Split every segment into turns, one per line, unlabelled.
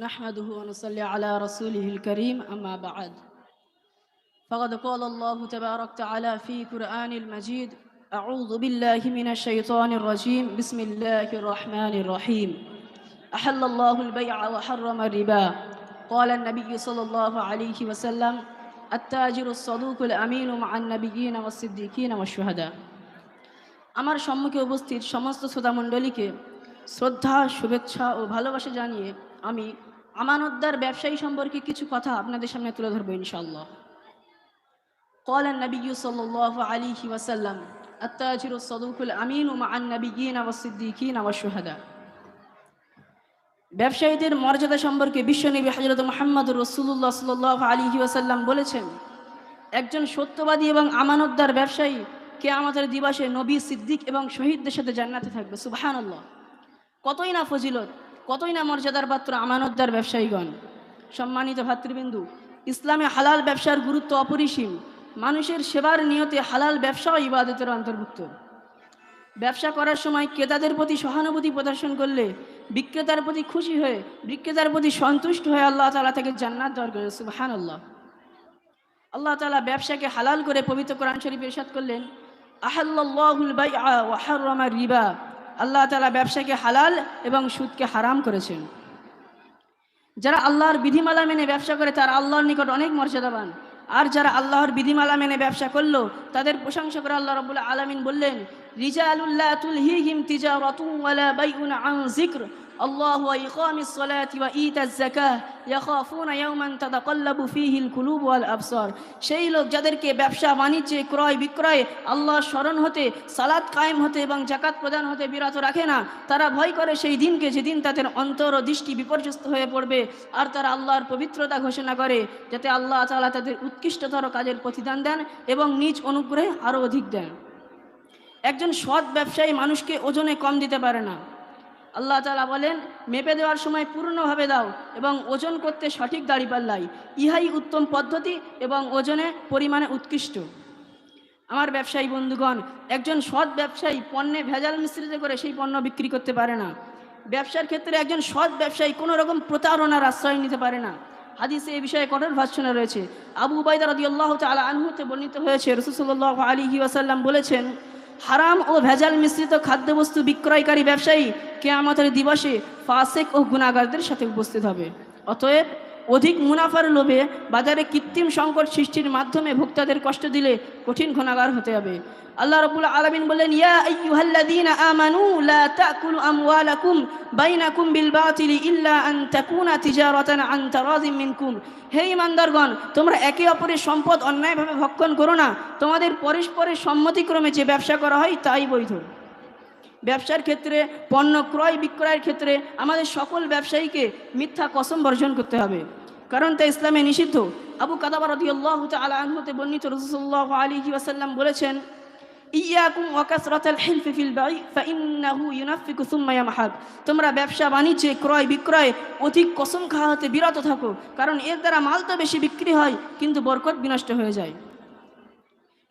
نحمده ونصلي على رسوله الكريم أما بعد فقد قال الله تبارك تعالى في قرآن المجيد أعوذ بالله من الشيطان الرجيم بسم الله الرحمن الرحيم أحل الله البيع وحرم الربا قال النبي صلى الله عليه وسلم التاجر الصدوق الأمين مع النبيين والصديقين والشهداء আমার সম্মুখে উপস্থিত সমস্ত শ্রোতামণ্ডলীকে শ্রদ্ধা শুভেচ্ছা ও ভালোবাসা জানিয়ে আমি আমানতদার ব্যবসায়ী সম্পর্কে কিছু কথা আপনাদের সামনে তুলে ধরবো ইনশাল্লাহ قال النبي صلى الله عليه وسلم التاجر الصدوق الأمين مع النبيين والصديقين والشهداء ব্যবসায়ীদের মর্যাদা সম্পর্কে বিশ্বনবী হজরত মোহাম্মদ রসুল্লাহ সাল্লাহ আলী ওয়াসাল্লাম বলেছেন একজন সত্যবাদী এবং আমানতদার ব্যবসায়ী কে আমাদের দিবসে নবী সিদ্দিক এবং শহীদদের সাথে জান্নাতে থাকবে সুবাহান আল্লাহ কতই না ফজিলত কতই না মর্যাদার পাত্র আমানতদার ব্যবসায়ীগণ? সম্মানিত ভাতৃবিন্দু, ইসলামে হালাল ব্যবসার গুরুত্ব অপরিসীম। মানুষের সেবার নিয়তে হালাল ব্যবসাও ইবাদতের অন্তর্ভুক্ত। ব্যবসা করার সময় ক্রেতাদের প্রতি সহানুভূতি প্রদর্শন করলে বিক্রেতার প্রতি খুশি হয়ে, বিক্রেতার প্রতি সন্তুষ্ট হয়ে আল্লাহ তালা তাকে জান্নাত দর করে। সুবাহান আল্লাহ আল্লাহ তালা ব্যবসাকে হালাল করে পবিত্র কোরআন শরীফ ইরশাদ করলেন আহাল্লাহুল ওয়া হাররামা রিবা। আল্লাহ তালা ব্যবসাকে হালাল এবং সুদকে হারাম করেছেন। যারা আল্লাহর বিধিমালা মেনে ব্যবসা করে, তারা আল্লাহর নিকট অনেক মর্যাদাবান। আর যারা আল্লাহর বিধিমালা মেনে ব্যবসা করল, তাদের প্রশংসা করে আল্লাহ রবুল্লা আলমিন বললেন রিজা আলুল্লাহ হি হিম তিজা যিকর আন ওয়া সালাতি ওয়া ইতাজ যাকাহ ইয়াখাফুনা ইয়াওমান তাতাকাল্লাবু ফীহিল কুলুব ওয়াল আবসার সেই লোক যাদেরকে ব্যবসা, বাণিজ্যে ক্রয়, বিক্রয় আল্লাহ স্মরণ হতে, সালাত কায়েম হতে এবং জাকাত প্রদান হতে বিরত রাখে না, তারা ভয় করে সেই দিনকে যেদিন তাদের অন্তর ও দৃষ্টি বিপর্যস্ত হয়ে পড়বে, আর তারা আল্লাহর পবিত্রতা ঘোষণা করে, যাতে আল্লাহ তাআলা তাদের উৎকৃষ্টতর কাজের প্রতিদান দেন এবং নিজ অনুগ্রহে আরও অধিক দেন। একজন সৎ ব্যবসায়ী মানুষকে ওজনে কম দিতে পারে না। আল্লাহ তালা বলেন, মেপে দেওয়ার সময় পূর্ণভাবে দাও এবং ওজন করতে সঠিক দাড়ি পাল্লাই। ইহাই উত্তম পদ্ধতি এবং ওজনে পরিমাণে উৎকৃষ্ট। আমার ব্যবসায়ী বন্ধুগণ, একজন সৎ ব্যবসায়ী পণ্যে ভেজাল মিশ্রিত করে সেই পণ্য বিক্রি করতে পারে না। ব্যবসার ক্ষেত্রে একজন সৎ ব্যবসায়ী কোনো রকম প্রতারণার আশ্রয় নিতে পারে না। হাদিসে এই বিষয়ে কঠোর ভাষণে রয়েছে। আবু উবাইদা রদি আল্লাহ তালা আনহুতে বর্ণিত হয়েছে রসুল্লাহ আলী ওয়াসাল্লাম বলেছেন হারাম ও ভেজাল মিশ্রিত খাদ্যবস্তু বিক্রয়কারী ব্যবসায়ী কেয়ামতের দিবসে ফাসেক ও গুণাগারদের সাথে উপস্থিত হবে। অতএব অধিক মুনাফার লোভে বাজারে কৃত্রিম সংকট সৃষ্টির মাধ্যমে ভোক্তাদের কষ্ট দিলে কঠিন গুণাগার হতে হবে। আল্লাহ রবুল আলমিন বললেন, ইয়া আইয়ুহাল্লাযীনা আমানু, লা তাকুলু আমওয়ালাকুম বাইনাকুম বিল বাতিলি ইল্লা আন তাকুনা তিজারাতান আন তারাযিম মিনকুম। হে ইমানদারগণ তোমরা একে অপরের সম্পদ অন্যায়ভাবে ভক্ষণ করো না। তোমাদের পরস্পরের সম্মতিক্রমে যে ব্যবসা করা হয়, তাই বৈধ। ব্যবসার ক্ষেত্রে, পণ্য ক্রয় বিক্রয়ের ক্ষেত্রে আমাদের সকল ব্যবসায়ীকে মিথ্যা কসম বর্জন করতে হবে। কারণ তা ইসলামে নিষিদ্ধ। আবু কাদাবার রদিয়াল্লাহ তালা আনহতে বর্ণিত রসুল্লাহ আলী ওয়াসাল্লাম বলেছেন বাই তোমরা ব্যবসা বাণিজ্যে, ক্রয় বিক্রয় অধিক কসম খাওয়া হতে বিরত থাকো, কারণ এর দ্বারা মাল তো বেশি বিক্রি হয়, কিন্তু বরকত বিনষ্ট হয়ে যায়।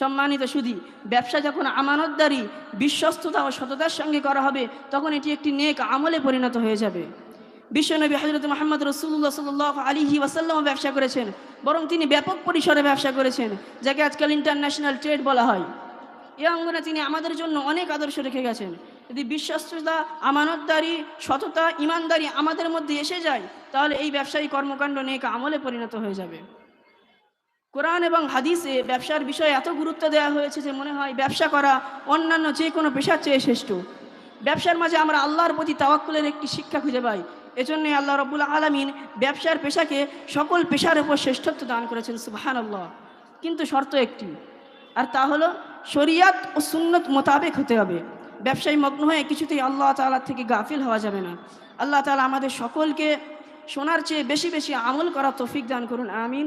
সম্মানিত সুদি, ব্যবসা যখন আমানতদারি, বিশ্বস্ততা ও সততার সঙ্গে করা হবে, তখন এটি একটি নেক আমলে পরিণত হয়ে যাবে। বিশ্বনবী হজরত মোহাম্মদ রসুল্লাহ সাল্লাহ আলিহি ওয়াসাল্লাম ব্যবসা করেছেন, বরং তিনি ব্যাপক পরিসরে ব্যবসা করেছেন, যাকে আজকাল ইন্টারন্যাশনাল ট্রেড বলা হয়। এ অঙ্গনে তিনি আমাদের জন্য অনেক আদর্শ রেখে গেছেন। যদি বিশ্বস্ততা, আমানতদারি, সততা, ইমানদারি আমাদের মধ্যে এসে যায়, তাহলে এই ব্যবসায়ী কর্মকাণ্ড নেক আমলে পরিণত হয়ে যাবে। কোরআন এবং হাদিসে ব্যবসার বিষয়ে এত গুরুত্ব দেওয়া হয়েছে যে মনে হয় ব্যবসা করা অন্যান্য যে কোনো পেশার চেয়ে শ্রেষ্ঠ। ব্যবসার মাঝে আমরা আল্লাহর প্রতি তাওয়াক্কুলের একটি শিক্ষা খুঁজে পাই। এজন্যই আল্লাহ রবুল আলমিন ব্যবসার পেশাকে সকল পেশার উপর শ্রেষ্ঠত্ব দান করেছেন সুবাহান আল্লাহ কিন্তু শর্ত একটি, আর তা হলো শরিয়াত ও সুন্নত মোতাবেক হতে হবে। ব্যবসায়ী মগ্ন হয়ে কিছুতেই আল্লাহ তালা থেকে গাফিল হওয়া যাবে না। আল্লাহ তালা আমাদের সকলকে শোনার চেয়ে বেশি বেশি আমল করা তৌফিক দান করুন, আমিন।